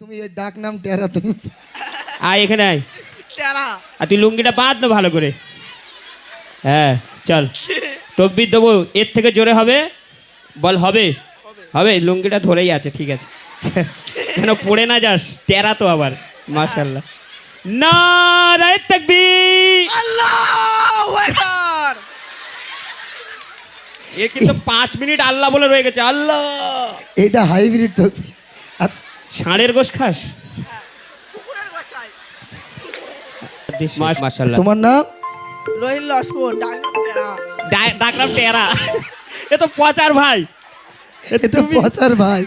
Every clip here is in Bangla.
তুমি এই ডাক নাম টেরা তুমি। আয় এখানে আয়। টেরা। আর তুই লুঙ্গিটা বাঁধ না ভালো করে? হ্যাঁ চল। তকবির দেবো এর থেকে জোরে হবে। বল হবে? হবে। লুঙ্গিটা ধরেই আছে ঠিক আছে। যেন পড়ে না যাস টেরা তো আবার মাশাল্লাহ না রায় তকবির! আল্লাহু আকবার! এ কিন্তু পাঁচ মিনিট আল্লাহ বলে রয়ে গেছে আল্লাহ! এটা হাইব্রিড তো আর ষাঁড়ের গোশ খাস? তোমার নাম? রহিল লস্কর ডাকনাম টেরা টেরা এ তো পচার ভাই। এ তো পচার ভাই।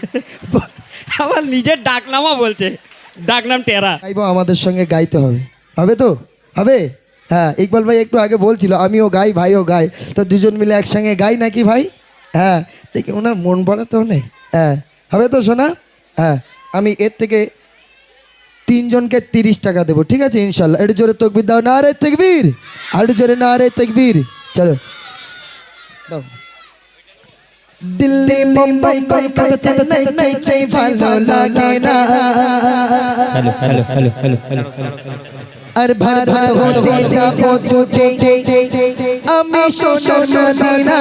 আমার নিজের ডাকনামও বলছে ডাকনাম টেরা গাইবো আমাদের সঙ্গে গাইতে হবে। হবে তো? হবে? হ্যাঁ ইকবাল ভাই একটু আগে বলছিল আমিও গাই ভাইও গাই। তো দুজন মিলে একসঙ্গে গাই নাকি ভাই? হ্যাঁ দেখে ওনার মন পড়া তো নেই। হ্যাঁ হবে তো শোনা হ্যাঁ আমি এর থেকে তিনজনকে তিরিশ টাকা দেবো ঠিক আছে ইনশাল্লাহ। একটু জোরে তকবির দাও না রে তকবির। আর একটু জোরে না রে তকবির। চলো। দাও। দিল্লি মুম্বাই কলকাতা চেন্নাই নেই ভালো লাগে না। Hello hello hello hello hello. আর ভারত হতে যাব ছুটে আমি সোনার Madina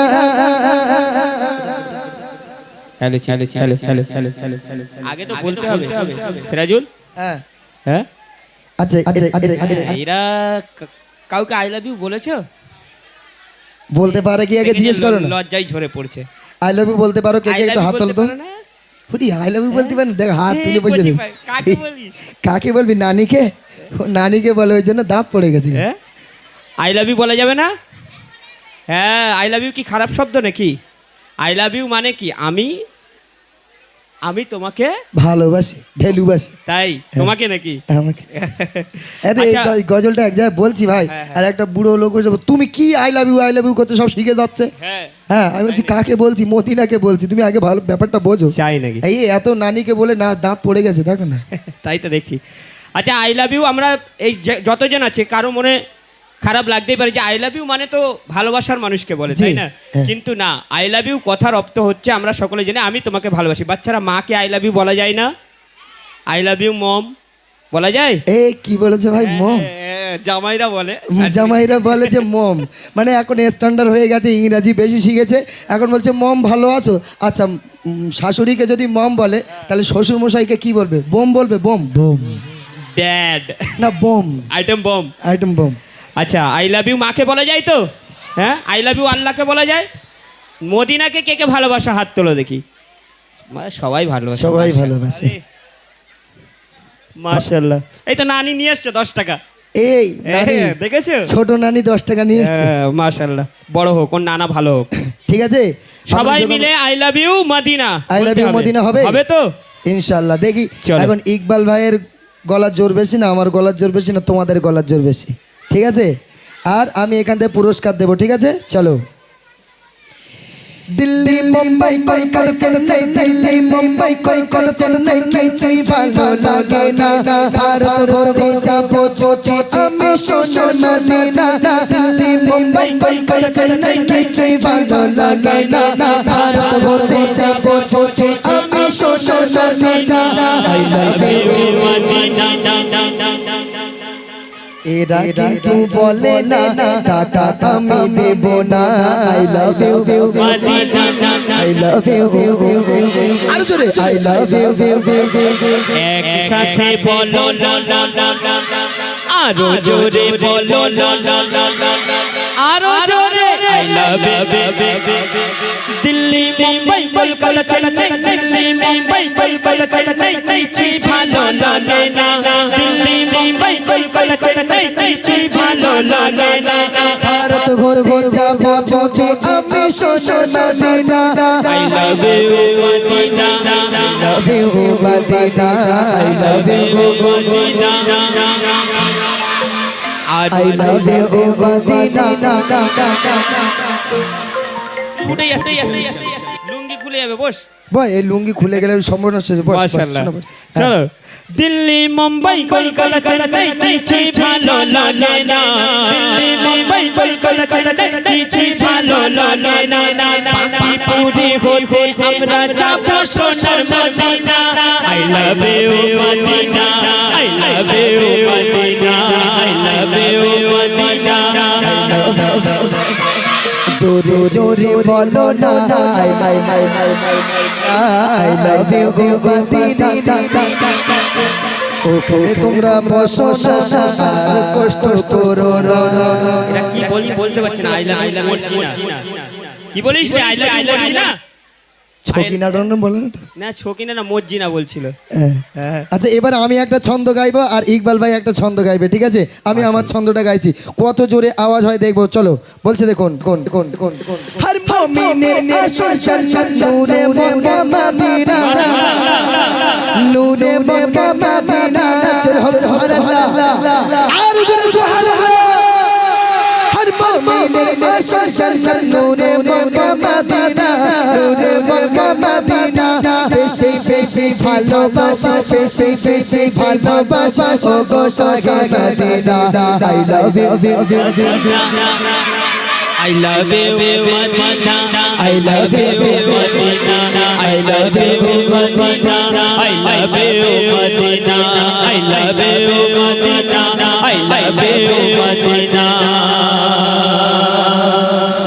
hello hello hello hello hello hello আগে তো বলতে হবে। সিরাজুল? হ্যাঁ। হ্যাঁ? আচ্ছা আচ্ছা আচ্ছা এরা কাউকে আই লাভ ইউ বলেছ? বলতে পারে কি আগে জিজ্ঞেস করো না। লজ্জায় ঝরে পড়ছে। আই লাভ ইউ বলতে পারো কে কে একটু হাত তোলো তো। আই লাভ ইউ বলতে পারেন দেখ হাত তুলে বসে? কাকে বলবি নানিকে? নানিকে বলে ওই জন্য দাঁত পড়ে গেছে। হ্যাঁ? আই লাভ ইউ বলা যাবে না? হ্যাঁ আই লাভ ইউ কি খারাপ শব্দ নাকি? আই লাভ ইউ মানে কি আমি আমি তোমাকে ভালোবাসি ভ্যালুবাসি তাই? তোমাকে নাকি? আমাকে। আরে এই আচ্ছা। গজলটা এক জায়গায় বলছি ভাই হ্যাঁ, হ্যাঁ। আর একটা বুড়ো লোক বলছে, তুমি কি I love you I love you করতে সব শিখে যাচ্ছে। হ্যাঁ। হ্যাঁ আমি বলছি কাকে বলছি? মতিনাকে বলছি। তুমি আগে ভালো ব্যাপারটা বোঝো। চাই নাকি? এই এত নানিকে বলে না দাঁত পড়ে গেছে দেখো না। তাই তো দেখছি। আচ্ছা আই লাভ ইউ আমরা এই যতজন আছে কারও মনে খারাপ লাগতেই পারে যে আই লাভ ইউ মানে তো ভালোবাসার মানুষকে বলে তাই না? হ্যাঁ। কিন্তু না আই লাভ ইউ কথার অর্থ হচ্ছে আমরা সকলে জানি আমি তোমাকে ভালোবাসি। বাচ্চারা মাকে আই লাভ ইউ বলা যায় না। আই লাভ ইউ মম বলা যায়? এ কি বলেছে ভাই মম হ্যাঁ, জামাইরা বলে। জামাইরা বলে যে মম মানে এখন স্ট্যান্ডার্ড হয়ে গেছে ইংরাজি বেশি শিখেছে এখন বলছে মম ভালো আছো? আচ্ছা শাশুড়িকে যদি মম বলে তাহলে শ্বশুর মশাইকে কি বলবে? বোম বলবে বোম? বোম। ড্যাড না bomb. Item bomb. Item bomb. আচ্ছা আই লাভ ইউ মাকে বলা যায় তো? হ্যাঁ? আই লাভ ইউ আল্লাহকে বলা যায়? মদিনাকে কে কে ভালোবাসা? হাত তোলো দেখি। সবাই ভালোবাসে। সবাই ভালোবাসে। মাশাল্লাহ এই তো নানি নিয়ে এসছে দশ টাকা। এই নানি, দেখেছ? ছোট নানি দশ টাকা নিয়ে এসছে। হ্যাঁ, মাশাল্লাহ বড় হোক ওর নানা ভালো হোক। ঠিক আছে? সবাই মিলে I love you Madina. I love you Madina হবে? হবে তো? ইনশাল্লাহ দেখি এখন ইকবাল ভাইয়ের গলার জোর বেশি না? আমার গলার জোর বেশি না? তোমাদের গলার জোর বেশি? ঠিক আছে আর আমি এখান থেকে পুরস্কার দেবো ঠিক আছে চলো দিল্লি মুম্বাই কলকাতা চেন্নাই দিল্লি মুম্বাই কলকাতা চেন্নাই কিছুই ভালো লাগে না ভারত হতে যাব চোটে আমি সোনার মদিনা দিল্লি মুম্বাই কলকাতা চেন্নাই কিছুই ভালো লাগে না ভারত হতে যাব চোটে আমি সোনার Madina I love you Madina এরা কিন্তু বলে না টাকা আমি দেব না I love you I love you আরও জোরে আই লাভ ইউ একসাথে বলো না না না। আরও জোরে বলো। আরও জোরে আই লাভ দিল্লি মুম্বাই কলকাতা চেন্নাই দিল্লি মুম্বাই কলকাতা চেন্নাই কিছুই ভালো লাগে না দিল্লি মুম্বাই কলকাতা চেন্নাই কিছুই ভালো লাগে না ভারত হতে যাব চোটে আমি সোনার Madina. I love you Madina. Love you Madina. I love you Madina. I love you Madina. উঠে যাচ্ছে লুঙ্গি খুলে খুলে যাবে বস ভাই এই লুঙ্গি খুলে গেলে সম্পূর্ণ শেষ বস, বস, মাশাআল্লাহ শোনো, বস। হ্যাঁ। চলো দিল্লি মুম্বাই কলকাতা চেন্নাই কিছুই ভালো লাগে না দিল্লি মুম্বাই কলকাতা চেন্নাই কিছুই ভালো লাগে না পাপি পুরি হতে আমরা যাব সোনার Madina I love you Madina I love you Madina I love you Madina জোরে জোরে বলো না I I I I love you Madina ওখানে তোমরা বসো আর কষ্ট করো না এটা কি বলছি বলতে পারছি না আই লাভ ইউ কি বলিস রে আই লাভ ইউ ছকি নাটন বলে না তো? না ছকিনা না মজ্জিনা বলছিল। হ্যাঁ। আচ্ছা এবার আমি একটা ছন্দ গাইবো আর ইকবাল ভাই একটা ছন্দ গাইবে ঠিক আছে? আমি আমার ছন্দটা গাইছি। কত জোরে আওয়াজ হয় দেখব চলো বলছে দেখুন কোন কোন কোন কোন হর মুমিনের আসল জান্নাত নূরে মক্কা মদিনা। নূরে মক্কা মদিনা। সুবহানাল্লাহ। আর জোরে সুবহানাল্লাহ। হর মুমিনের আসল জান্নাত নূরে মক্কা মদিনা। নূরে মদিনা বেশি বেশি ভালোবাসা বেশি বেশি ভালোবাসা ও গো Saga Madina I love you I love you, Madina. I love you, Madina. I love you, Madina. I love you, Madina. I love you, Madina. I love you, Madina.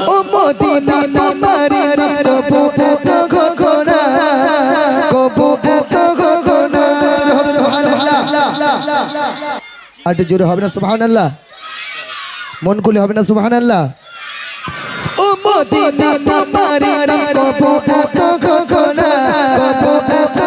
ও মদিনা তোমারি কবু এত ঘটনা কবু আর জোরে হবে না, সুবহানাল্লাহ। মন খুলে হবে না, সুবহানাল্লাহ। ও মদিনা তোমারি কবু এত ঘটনা কবু এত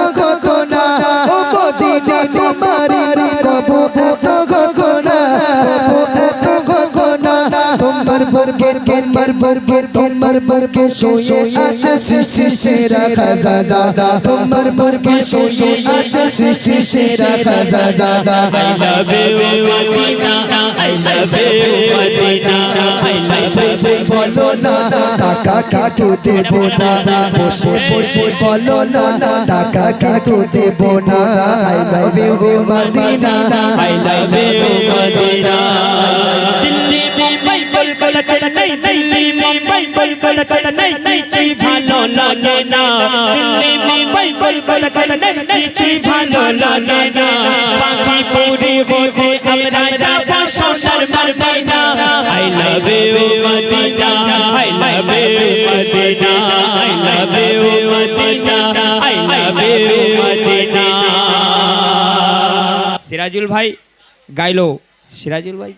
তোমার বরকে তোমার বরকে তোমার বরকে শুয়ে আছে সৃষ্টি সেরা খাজানা তোমার বরকে শুয়ে আছে সৃষ্টি সেরা খাজানা I love you, Madina. I love you, Madina. I love you, বলো না টাকা কিন্তু দেব না বসে বসে বলো না টাকা কিন্তু দেব না I love you Madina I love you, Madina. Delhi Sirajul ভাই গাইলো সিরাজুল ভাই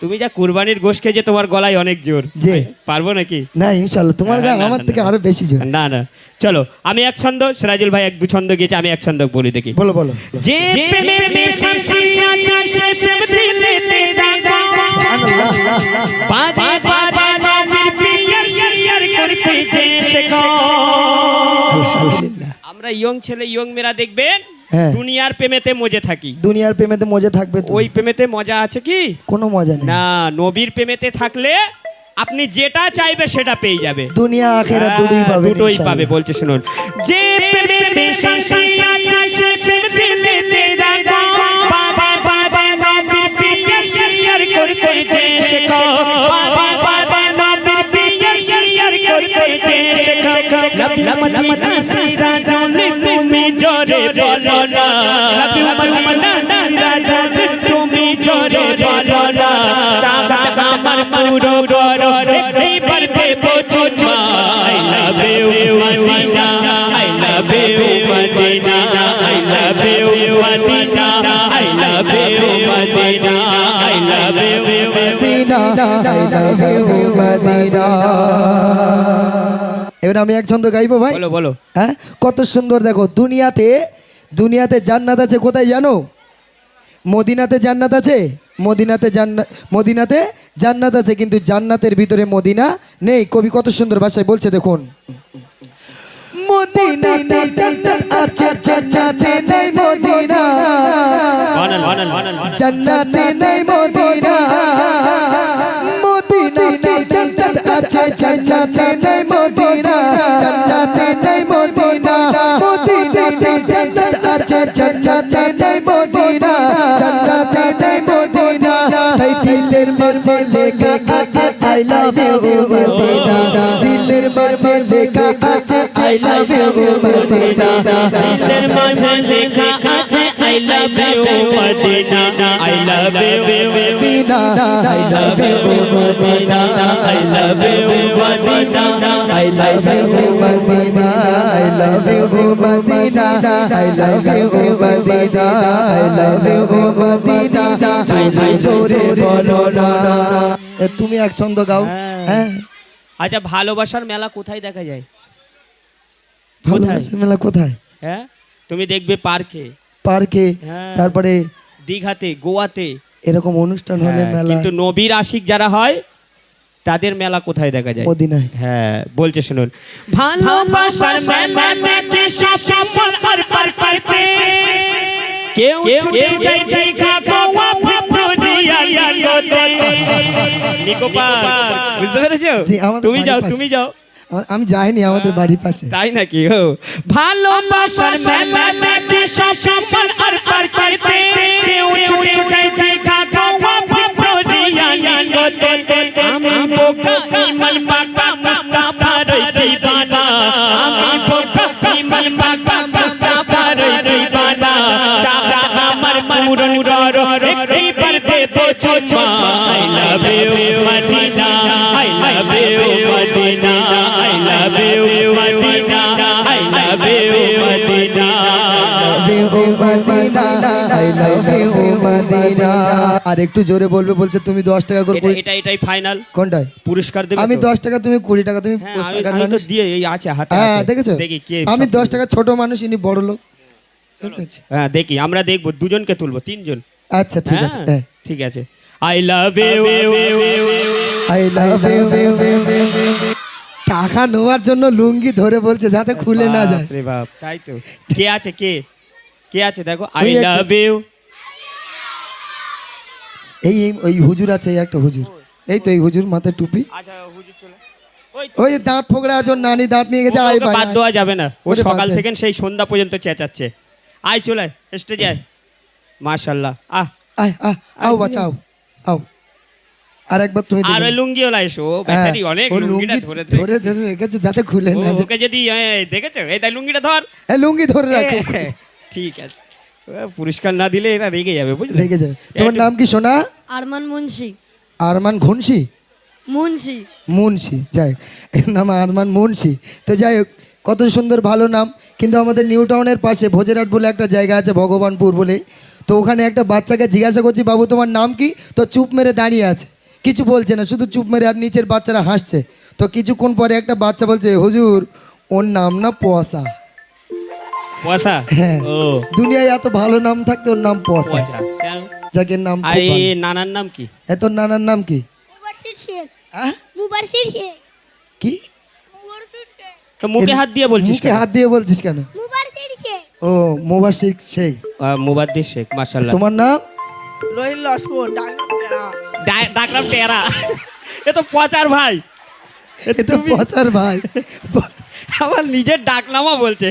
তুমি যা কুরবানির গোশ খেয়েছে তোমার গলায় অনেক জোর। যে পারব নাকি? না ইনশাল্লাহ তোমার গান আমার থেকে আরও বেশি জোর। না না। চলো আমি এক ছন্দ সিরাজুল ভাই এক দু ছন্দ গিয়েছে আমি এক ছন্দ বলি দেখি। বলো বলো। যে প্রেমে নবীর পিয়ার শেয়ার করতে যে শেখো। আলহামদুলিল্লাহ আমরা ইয়ং ছেলে ইয়ং মেয়েরা দেখবেন হ্যাঁ। দুনিয়ার প্রেমেতে মজে থাকি। দুনিয়ার প্রেমেতে মজা থাকবে তো ওই প্রেমেতে মজা আছে কি? কোনো মজা নেই। না নবীর প্রেমেতে থাকলে আপনি যেটা চাইবে সেটা পেয়ে যাবে। দুনিয়া আখেরা হ্যাঁ, দুটোই পাবে দুটোই পাবে বলছে শুনুন। যে প্রেমেতে শান্তি আছে সে শেখো নবী মদিনা সিরাজুল তুমি জোরে বলো না নবী মদিনা সিরাজুল তুমি জোরে বলো না চাঁদ আমার পুরো করো একটি দেবো চুমা I love you Madina I love you Madina I love you Madina I love you Madina I love you Madina I love you Madina এবার আমি এক ছন্দ গাইবো ভাই? বলো বলো। হ্যাঁ? কত সুন্দর দেখো দুনিয়াতে দুনিয়াতে জান্নাত আছে কোথায় জানো? মদিনাতে জান্নাত আছে মদিনাতে জান্নাত মদিনাতে জান্নাত আছে কিন্তু জান্নাতের ভিতরে মদিনা নেই। কবি কত সুন্দর ভাষায় বলছে দেখুন। মদিনাতে জান্নাত আছে জান্নাতে নেই মদিনা। বানান বানান বানান। জান্নাতে নেই মদিনা। যাচ্ছে জান্নাতে নেই মদিনা জান্নাতে নেই মদিনা, মদিনাতে জান্নাত আছে জান্নাতে নেই মদিনা জান্নাতে নেই মদিনা। তাই দিলের মাঝে লেখা আছে আই লাভ ইউ মদিনা। দিলের মাঝে লেখা আছে আই লাভ ইউ মদিনা। দিলের মাঝে লেখা আছে I love you Madina I love you Madina I love you Madina I love you Madina I love you Madina I love you Madina I love you Madina I love you Madina জোরে জোরে বলো না তুমি এক ছন্দ গাও হ্যাঁ। আচ্ছা ভালোবাসার মেলা কোথায় দেখা যায়? ভালোবাসার মেলা কোথায়? হ্যাঁ? তুমি দেখবে পার্কে। পার্কে হ্যাঁ। তারপরে দীঘাতে গোয়াতে। এরকম অনুষ্ঠান হলে হ্যাঁ, মেলা। কিন্তু নবীর আশিক যারা হয় তাদের মেলা কোথায় দেখা যায়? মদিনায়। হ্যাঁ বলছে শুনুন। ভালোবাসার মেলা দেখে সফল আর পার পাইতে কেউ ছুটে যায় দীঘা গোয়া নিকোপার। বুঝতে পেরেছ? তুমি যাও তুমি যাও। আমা- যাইনি আমাদের বাড়ির পাশে তাই নাকি ও ভালোবাসার মেলা দেখে সফল আর পার পাইতে কেউ ছুটে যায় দীঘা গোয়া ভিক্টোরিয়া লাগোতে আমি বোকা ইমান পাকা মুস্তাফার দিবানা আমি বোকা ইমান পাকা মুস্তাফার দিবানা চাচা আমার পূরণ করো একটি বার দেবো চুমা আই লাভ ইউ আর একটু জোরে বলবে বলছে তুমি দশ টাকা করে এটা এটাই ফাইনাল কোনটাই পুরস্কার দেবে আমি দশ টাকা তুমি কুড়ি টাকা তুমি হ্যাঁ, দিয়ে আছে হাতে হ্যাঁ দেখেছ? দেখি আমি দশ টাকা ছোট মানুষ ইনি বড় লোক। হ্যাঁ দেখি আমরা দেখব দুজনকে তুলবো তিনজন। আচ্ছা ঠিক আছে হ্যাঁ, ঠিক আছে। I love you I love you টাকা নেওয়ার জন্য লুঙ্গি ধরে বলছে যাতে খুলে না যায়। বাপ তাই তো। কে আছে কে? কে আছে দেখো আই লাভ ইউ এই ওই হুজুর আছে একটা হুজুর। এই তো এই হুজুর মাথায় টুপি। আচ্ছা ওই দাঁত ফোকরা আছে নানি দাঁত নিয়ে গেছে ভাই বাদ দেওয়া যাবে না। ও সকাল থেকে সেই সন্ধ্যা পর্যন্ত চেঁচাচ্ছে। আয় চলে স্টেজে আয়। মাশাল্লাহ আহ। আয় আয় আও আও আর একবার তুমি আর ওই হ্যাঁ, বেচারি অনেক লুঙ্গিটা লুঙ্গি ধরে ধরে রেখেছে যাতে খুলে না ওকে যদি দেখেছ? এই তাই লুঙ্গিটা ধর। এই লুঙ্গি ধরে রাখো। ঠিক আছে। পুরস্কার না দিলে এরা রেগে যাবে বুঝলে? রেখে যাবে। তোমার নাম কি সোনা? আরমান মুন্সি। আরমান ঘুনসি? মুন্সি। মুন্সি যাই হোক, এর নাম আরমান মুন্সি। তো যাই হোক কত সুন্দর ভালো নাম। কিন্তু আমাদের নিউ টাউনের পাশে ভোজেরহাট বলে একটা জায়গা আছে ভগবানপুর বলে। তো ওখানে একটা বাচ্চাকে জিজ্ঞাসা করছি বাবু তোমার নাম কি? তো চুপ মেরে দাঁড়িয়ে আছে। কিছু বলছে না শুধু চুপ মেরে আর নিচের বাচ্চারা হাসছে। তো কিছুক্ষণ পরে একটা বাচ্চা বলছে হুজুর ওর নাম না পয়সা। পয়সা? হ্যাঁ। ও। দুনিয়ায় এত ভালো নাম থাকতে ওর নাম পয়সা? যাকে নাম আর এই নানার নাম কি? এ তোর নানার নাম কি? কি? তো মুখে হাত দিয়ে বলছিস মুখে হাত দিয়ে বলছিস কেন? ও মোবাসিক শেখ। মুবাদ্দির শেখ মাশাল্লাহ তোমার নাম? রোহিত লস্কর ডাকনাম টেরা ডা- ডাকলাম টেরা এ তো পচার ভাই। এ এ তো পচার ভাই। আমার নিজের ডাকনামও বলছে।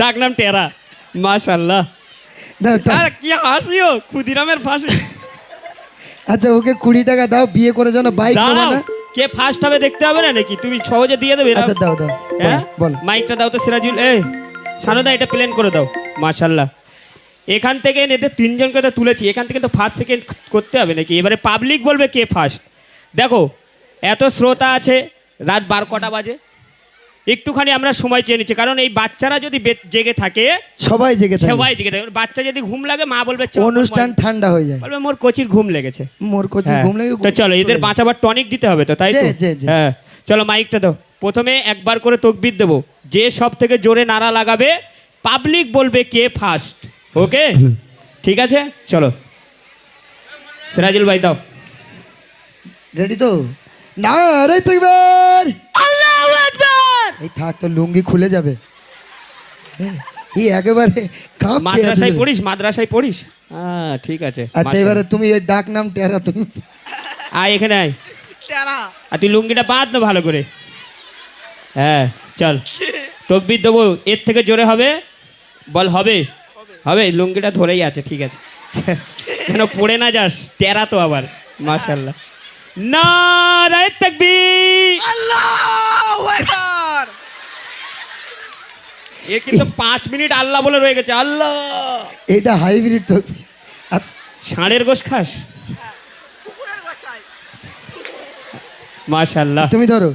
ডাকনাম টেরা। মাশাল্লাহ। আর কি হাসিও ক্ষুদিরামের ফাঁসি। আচ্ছা ওকে কুড়ি টাকা দাও বিয়ে করে যেন বাইক নেবে না। কে ফার্স্ট হবে দেখতে হবে না নাকি? তুমি সহজে দিয়ে দেবে? আচ্ছা দাও দাও হ্যাঁ? বল মাইকটা দাও তো সিরাজুল। এ সানুদা এটা প্লেন করে দাও। মাশাল্লাহ। এখান থেকে এদের তিনজনকে তো তুলেছি। এখান থেকে তো ফার্স্ট সেকেন্ড করতে হবে নাকি? এবারে পাবলিক বলবে কে ফার্স্ট দেখো এত শ্রোতা আছে রাত বার কটা বাজে। একটুখানি আমরা সময় চেয়ে নিচ্ছি কারণ এই বাচ্চারা যদি জেগে থাকে সবাই জেগে থাকবে সবাই জেগে থাকে। বাচ্চা যদি ঘুম লাগে মা বলবে অনুষ্ঠান ঠান্ডা হয়ে যায়। বলবে মোর কোচির ঘুম লেগেছে। মোর কোচে হ্যাঁ, ঘুম লেগে তো চলো এদের বাঁচাবার টনিক দিতে হবে তো তাই। হ্যাঁ। চলো মাইকটা দাও। প্রথমে একবার করে তকবির দেবো। যে সব থেকে জোরে নাড়া লাগাবে পাবলিক বলবে কে ফার্স্ট। ওকে? ঠিক আছে? চলো। সিরাজুল ভাই দাও। রেডি তো? না আল্লাহু আকবার এই থাক তো লুঙ্গি খুলে যাবে। হ্যাঁ, এই একেবারে কাঁপছে মাদ্রাসায় পড়িস মাদ্রাসায় পড়িস? হ্যাঁ ঠিক আছে আচ্ছা এবারে তুমি এই ডাক নাম টেরা তুমি আয় এখানে আয়। টেরা। আর তুই লুঙ্গিটা বাঁধ না ভালো করে। হ্যাঁ চল। তকবির দেবো এর থেকে জোরে হবে। বল হবে? হবে লুঙ্গিটা ধরেই আছে ঠিক আছে। যেন পড়ে না যাস টেরা তো আবার মাশাল্লাহ না রায় থাকবি আল্লাহ এ কিন্তু পাঁচ মিনিট আল্লাহ বলে রয়ে গেছে আল্লাহ। এটা হাইব্রিড তো। আর ষাঁড়ের গোশ খাস? কুকুরের মাশাল্লাহ তুমি ধরো।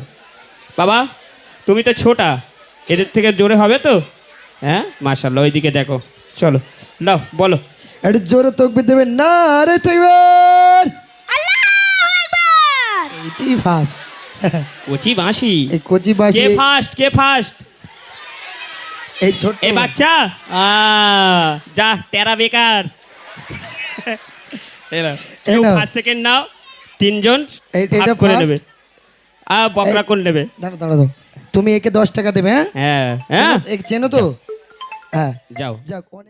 বাবা তুমি তো ছোটা এদের থেকে জোরে হবে তো? হ্যাঁ? মাশাল্লাহ ওইদিকে দেখো। চলো নাও বলো। একটু জোরে তকবির দেবেন। না এইটাই ফাঁস কচি বাঁশি। এই কচি বাসি কে ফার্স্ট কে ফার্স্ট এই ছোট এ বাচ্চা! আ, যা টেরা বেকার। এই নাও। ফার্স্ট সেকেন্ড নাও। তিনজন ভাগ করে নেবে। আর বকরা কোন নেবে। দাঁড়া দাঁড়া দাও তুমি একে দশ টাকা দেবে হ্যাঁ? হ্যাঁ। হ্যাঁ? চেনো- চেনো তো? হ্যাঁ। যাও। যাক